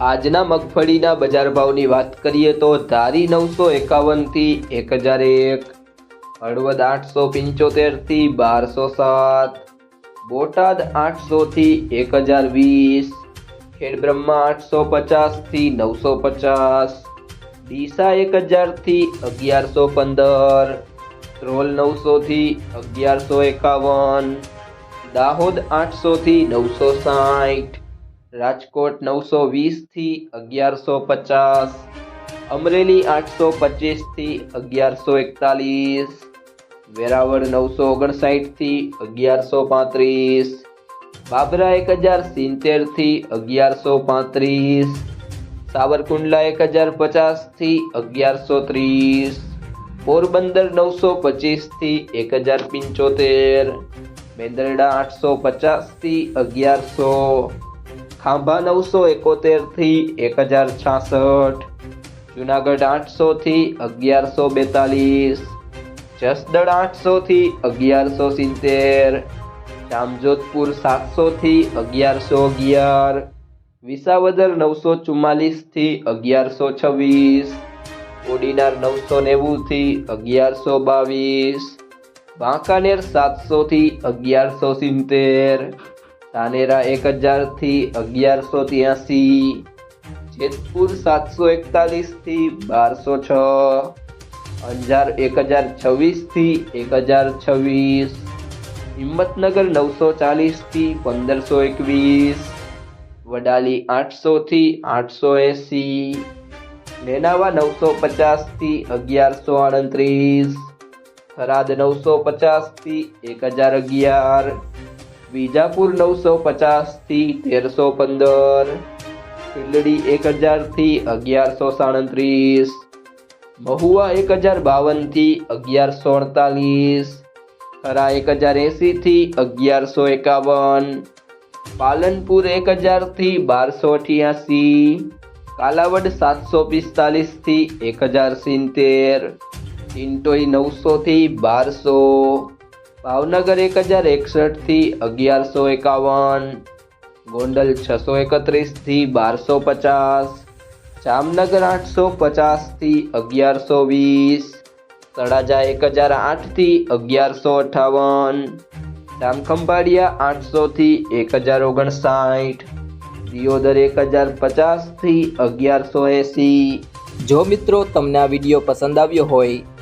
આજના મગફળીના બજાર ભાવની વાત કરીએ તો ધારી નવસો એકાવનથી એક હજાર એક, હળવદ આઠસો પંચોતેરથી બારસો સાત, બોટાદ આઠસોથી એક હજાર વીસ ખેડબ્રહ્મા આઠસો પચાસથી નવસો પચાસ, ડીસા એક હજારથી અગિયારસો પંદર, ધ્રોલ નવસોથી અગિયારસો એકાવન, દાહોદ આઠસોથી નવસો સાઠ રાજકોટ નવસો વીસથી અગિયારસો પચાસ, અમરેલી આઠસો પચીસથી અગિયારસો એકતાલીસ, વેરાવળ નવસો ઓગણસાઠથી અગિયારસો પાંત્રીસ, બાબરા એક હજાર સિત્તેરથી અગિયારસો પાંત્રીસ, સાવરકુંડલા એક હજાર પચાસથી અગિયારસો ત્રીસ, પોરબંદર નવસો પચીસથી એક હજાર પંચોતેર, મેંદરડા આઠસો પચાસથી અગિયારસો ખાંભા નવસો એકોતેરથી એક હજાર છાસઠ. જુનાગઢ આઠસોથી અગિયારસો બેતાલીસ. જસદણ આઠસોથી અગિયારસો સિત્તેર. જામજોધપુર સાતસોથી અગિયારસો અગિયાર. વિસાવદર નવસો ચુમ્માલીસથી અગિયારસો છવ્વીસ. ઓડિનાર નવસો નેવુંથી અગિયારસો બાવીસ. વાંકાનેર સાતસોથી અગિયારસો સિત્તેર. ધાનેરા એક હજારથી અગિયારસો ત્યાસી, જેતપુર સાતસો એકતાલીસથી બારસો છ, અંજાર એક હજાર છવ્વીસથી એક હજાર છવ્વીસ, હિંમતનગર નવસો ચાલીસથી પંદરસો એકવીસ, વડાલી આઠસોથી આઠસો એંસી નેનાવા નવસો પચાસથી અગિયારસો આડત્રીસ, થરાદ નવસો પચાસથી એક હજાર અગિયાર વિજાપુર નવસો પચાસથી તેરસો પંદર ફિલડી એક હજારથી અગિયારસો સાડત્રીસ, મહુવા એક હજાર બાવનથી અગિયારસો અડતાલીસ ખરા એક હજાર એંસીથી અગિયારસો એકાવન, પાલનપુર એક હજારથી બારસો અઠ્યાસી, કાલાવડ સાતસો પિસ્તાલીસથી એક હજાર સિત્તેર ટિન્ટોઈ નવસોથી બારસો ભાવનગર એક હજાર એકસઠથી અગિયારસો એકાવન, ગોંડલ છસો એકત્રીસથી બારસો પચાસ, જામનગર આઠસો પચાસથી અગિયારસો વીસ, તળાજા એક હજાર આઠથી અગિયારસો અઠાવન જામખંભાળિયા આઠસોથી એક હજાર ઓગણસાઠ, દિયોદર એક હજાર પચાસથી અગિયારસો એંસી. જો મિત્રો તમને આ વીડિયો પસંદ આવ્યો હોય